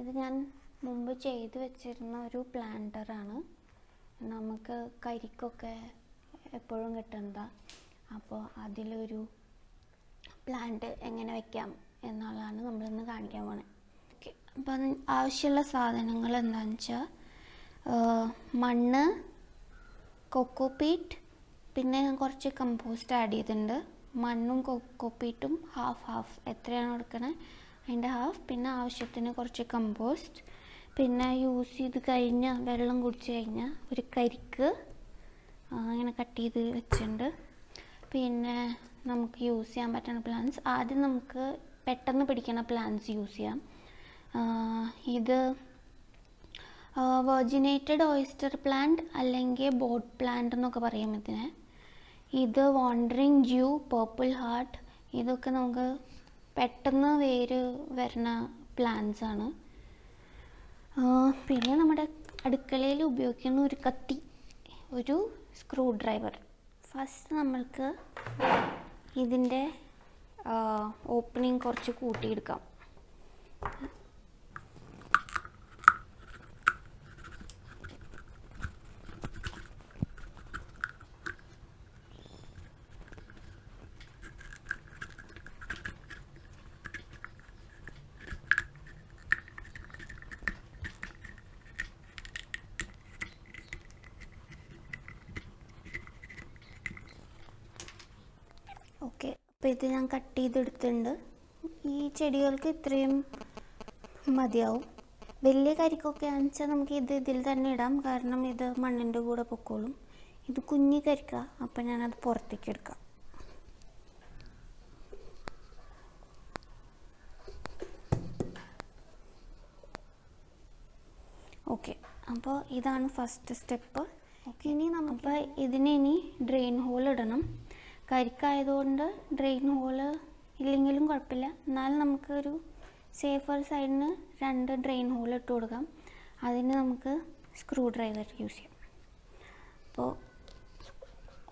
ഇത് ഞാൻ മുമ്പ് ചെയ്ത് വെച്ചിരുന്ന ഒരു പ്ലാന്ററാണ് നമുക്ക് കരിക്കൊക്കെ എപ്പോഴും കിട്ടുന്നതാണ് അപ്പോൾ അതിലൊരു പ്ലാന്റ് എങ്ങനെ വെക്കാം എന്നുള്ളതാണ് നമ്മളിന്ന് കാണിക്കാൻ പോണത് ഓക്കെ അപ്പം ആവശ്യമുള്ള സാധനങ്ങൾ എന്താണെന്ന് വെച്ചാൽ മണ്ണ് കൊക്കോപീറ്റ് പിന്നെ ഞാൻ കുറച്ച് കമ്പോസ്റ്റ് ആഡ് ചെയ്തിട്ടുണ്ട്. മണ്ണും കൊക്കോപീറ്റും ഹാഫ് ഹാഫ് എത്രയാണ് എടുക്കണത് അതിന്റെ ഹാഫ് പിന്നെ ആവശ്യത്തിന് കുറച്ച് കമ്പോസ്റ്റ് പിന്നെ യൂസ് ചെയ്ത് കഴിഞ്ഞ വെള്ളം കുടിച്ച് കഴിഞ്ഞാൽ ഒരു കരിക്ക് അങ്ങനെ കട്ട് ചെയ്ത് വെച്ചിട്ടുണ്ട്. പിന്നെ നമുക്ക് യൂസ് ചെയ്യാൻ പറ്റുന്ന പ്ലാന്റ്സ് ആദ്യം നമുക്ക് പെട്ടെന്ന് പിടിക്കുന്ന പ്ലാന്റ്സ് യൂസ് ചെയ്യാം. ഇത് വെർജിനേറ്റഡ് ഓയിസ്റ്റർ പ്ലാന്റ് അല്ലെങ്കിൽ ബോട്ട് പ്ലാന്റ് എന്നൊക്കെ പറയും ഇതിനെ. ഇത് വാണ്ടറിങ് ജ്യൂ പേർപ്പിൾ ഹാർട്ട് ഇതൊക്കെ നമുക്ക് പെട്ടെന്ന് വേര് വരുന്ന പ്ലാന്റ്സ് ആണ്. പിന്നെ നമ്മുടെ അടുക്കളയിൽ ഉപയോഗിക്കുന്ന ഒരു കത്തി ഒരു സ്ക്രൂ ഡ്രൈവർ ഫസ്റ്റ് നമ്മൾക്ക് ഇതിന്റെ ഓപ്പണിങ് കുറച്ച് കൂട്ടിയെടുക്കാം. ഓക്കെ. അപ്പോൾ ഇത് ഞാൻ കട്ട് ചെയ്തെടുത്തിട്ടുണ്ട്. ഈ ചെടികൾക്ക് ഇത്രയും മതിയാവും. വലിയ കരിക്കൊക്കെ ആണെന്ന് വെച്ചാൽ നമുക്ക് ഇത് ഇതിൽ തന്നെ ഇടാം. കാരണം ഇത് മണ്ണിന്റെ കൂടെ പൊക്കോളും. ഇത് കുഞ്ഞി കരിക്ക. അപ്പം ഞാനത് പുറത്തേക്ക് എടുക്കാം. ഓക്കെ. അപ്പോൾ ഇതാണ് ഫസ്റ്റ് സ്റ്റെപ്പ്. ഓക്കെ. ഇനി നമുക്ക് ഇതിനെ ഇനി ഡ്രെയിൻ ഹോൾ ഇടണം. കരിക്കായതുകൊണ്ട് ഡ്രെയിൻ ഹോൾ ഇല്ലെങ്കിലും കുഴപ്പമില്ല. എന്നാലും നമുക്കൊരു സേഫർ സൈഡിന് രണ്ട് ഡ്രെയിൻ ഹോൾ ഇട്ട് കൊടുക്കാം. അതിന് നമുക്ക് സ്ക്രൂ ഡ്രൈവർ യൂസ് ചെയ്യാം. അപ്പോൾ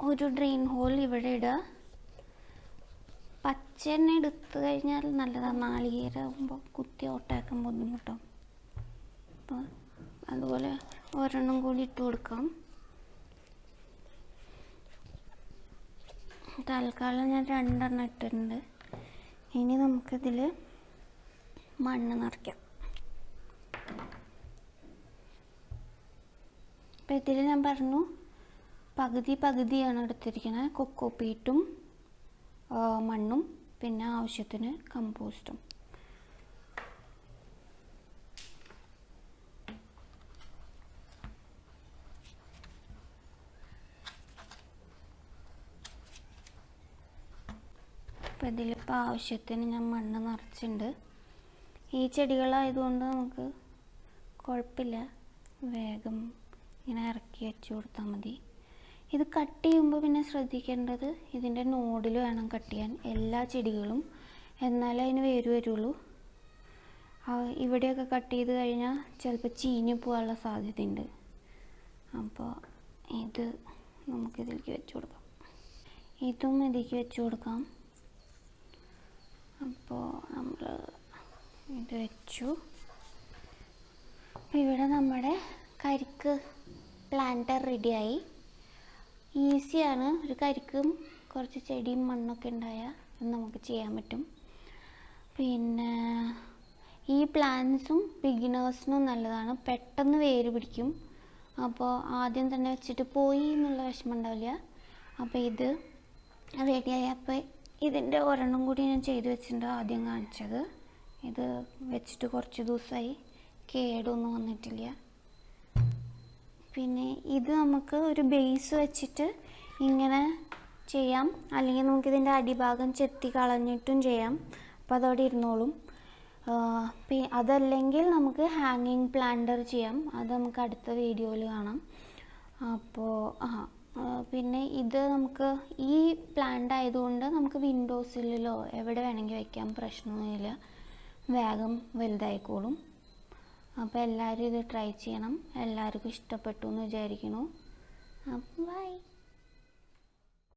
ഒരു ഡ്രെയിൻ ഹോൾ ഇവിടെ ഇടുക പച്ച എണ്ണ എടുത്തു കഴിഞ്ഞാൽ നല്ലതാണ് നാളികേരമാകുമ്പോൾ കുത്തി ഓട്ടാക്കാൻ ബുദ്ധിമുട്ടാവും. അപ്പോൾ അതുപോലെ ഒരെണ്ണം കൂടി ഇട്ട് കൊടുക്കാം. തൽക്കാലം ഞാൻ രണ്ടെണ്ണം ഇട്ടിട്ടുണ്ട്. ഇനി നമുക്കിതിൽ മണ്ണ് നിറയ്ക്കാം. അപ്പം ഇതിൽ ഞാൻ പറഞ്ഞു പകുതി പകുതിയാണ് എടുത്തിരിക്കുന്നത് കൊക്കോപ്പീറ്റും പീറ്റും മണ്ണും പിന്നെ ആവശ്യത്തിന് കമ്പോസ്റ്റും. അപ്പം ഇതിലിപ്പോൾ ആവശ്യത്തിന് ഞാൻ മണ്ണ് നിറച്ചിട്ടുണ്ട്. ഈ ചെടികളായതുകൊണ്ട് നമുക്ക് കുഴപ്പമില്ല. വേഗം ഇങ്ങനെ ഇറക്കി വെച്ച് കൊടുത്താൽ മതി. ഇത് കട്ട് ചെയ്യുമ്പോൾ പിന്നെ ശ്രദ്ധിക്കേണ്ടത് ഇതിന്റെ നോഡിൽ വേണം കട്ട് ചെയ്യാൻ. എല്ലാ ചെടികളും എന്നാലേ അതിന് വേര് വരുള്ളൂ. ഇവിടെയൊക്കെ കട്ട് ചെയ്ത് കഴിഞ്ഞാൽ ചിലപ്പോൾ ചീഞ്ഞു പോകാനുള്ള സാധ്യതയുണ്ട്. അപ്പോൾ ഇത് നമുക്കിതിലേക്ക് വെച്ച് കൊടുക്കാം. ഇതും ഇതിലേക്ക് വെച്ച് കൊടുക്കാം. അപ്പോൾ നമ്മൾ ഇത് വെച്ചു. ഇവിടെ നമ്മുടെ കരിക്ക് പ്ലാന്റർ റെഡിയായി ഈസിയാണ് ഒരു കരിക്കും കുറച്ച് ചെടിയും മണ്ണൊക്കെ ഉണ്ടായാൽ നമുക്ക് ചെയ്യാൻ പറ്റും. പിന്നെ ഈ പ്ലാന്റ്സും ബിഗിനേഴ്സിനും നല്ലതാണ്. പെട്ടെന്ന് വേര് പിടിക്കും. അപ്പോൾ ആദ്യം തന്നെ വെച്ചിട്ട് പോയി എന്നുള്ള വിഷമം ഉണ്ടാവില്ല. അപ്പോൾ ഇത് റെഡിയായി അപ്പോൾ ഇതിന്റെ ഒരെണ്ണം കൂടി ഞാൻ ചെയ്ത് വെച്ചിട്ടുണ്ട് ആദ്യം കാണിച്ചത്. ഇത് വെച്ചിട്ട് കുറച്ച് ദിവസമായി. കേടൊന്നും വന്നിട്ടില്ല. പിന്നെ ഇത് നമുക്ക് ഒരു ബേസ് വെച്ചിട്ട് ഇങ്ങനെ ചെയ്യാം. അല്ലെങ്കിൽ നമുക്കിതിന്റെ അടിഭാഗം ചെത്തി കളഞ്ഞിട്ടും ചെയ്യാം. അപ്പോൾ അതവിടെ ഇരുന്നോളും. അതല്ലെങ്കിൽ നമുക്ക് ഹാങ്ങിങ് പ്ലാന്റർ ചെയ്യാം. അത് നമുക്ക് അടുത്ത വീഡിയോയിൽ കാണാം. അപ്പോൾ ആ, പിന്നെ ഇത് നമുക്ക് ഈ പ്ലാന്റ് ആയതുകൊണ്ട് നമുക്ക് വിൻഡോസിലോ എവിടെ വേണമെങ്കിൽ വയ്ക്കാം പ്രശ്നമൊന്നുമില്ല. വേഗം വലുതായിക്കോളും. അപ്പോൾ എല്ലാവരും ഇത് ട്രൈ ചെയ്യണം. എല്ലാവർക്കും ഇഷ്ടപ്പെട്ടു എന്ന് വിചാരിക്കുന്നു. അപ്പം ബൈ